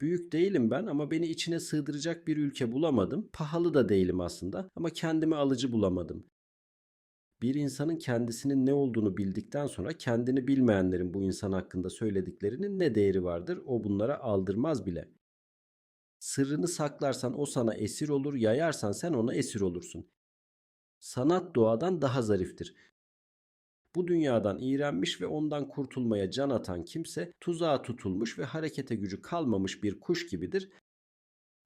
Büyük değilim ben ama beni içine sığdıracak bir ülke bulamadım. Pahalı da değilim aslında ama kendimi alıcı bulamadım. Bir insanın kendisinin ne olduğunu bildikten sonra kendini bilmeyenlerin bu insan hakkında söylediklerinin ne değeri vardır o bunlara aldırmaz bile. Sırrını saklarsan o sana esir olur, yayarsan sen ona esir olursun. Sanat doğadan daha zariftir. Bu dünyadan iğrenmiş ve ondan kurtulmaya can atan kimse tuzağa tutulmuş ve harekete gücü kalmamış bir kuş gibidir.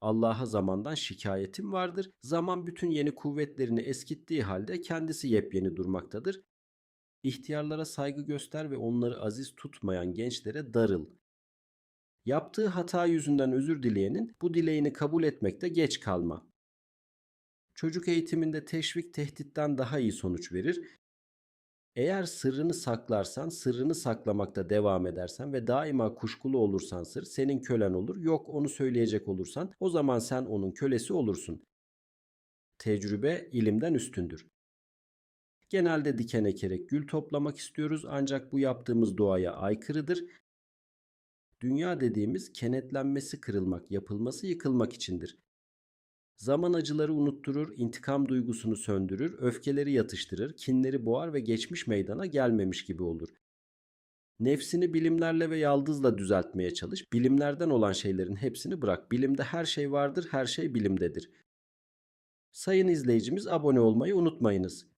Allah'a zamandan şikayetim vardır. Zaman bütün yeni kuvvetlerini eskittiği halde kendisi yepyeni durmaktadır. İhtiyarlara saygı göster ve onları aziz tutmayan gençlere darıl. Yaptığı hata yüzünden özür dileyenin bu dileğini kabul etmekte geç kalma. Çocuk eğitiminde teşvik tehditten daha iyi sonuç verir. Eğer sırrını saklarsan, sırrını saklamakta devam edersen ve daima kuşkulu olursan sır senin kölen olur. Yok onu söyleyecek olursan o zaman sen onun kölesi olursun. Tecrübe ilimden üstündür. Genelde diken ekerek gül toplamak istiyoruz ancak bu yaptığımız doğaya aykırıdır. Dünya dediğimiz kenetlenmesi kırılmak, yapılması yıkılmak içindir. Zaman acıları unutturur, intikam duygusunu söndürür, öfkeleri yatıştırır, kinleri boğar ve geçmiş meydana gelmemiş gibi olur. Nefsini bilimlerle ve yaldızla düzeltmeye çalış. Bilimlerden olan şeylerin hepsini bırak. Bilimde her şey vardır, her şey bilimdedir. Sayın izleyicimiz abone olmayı unutmayınız.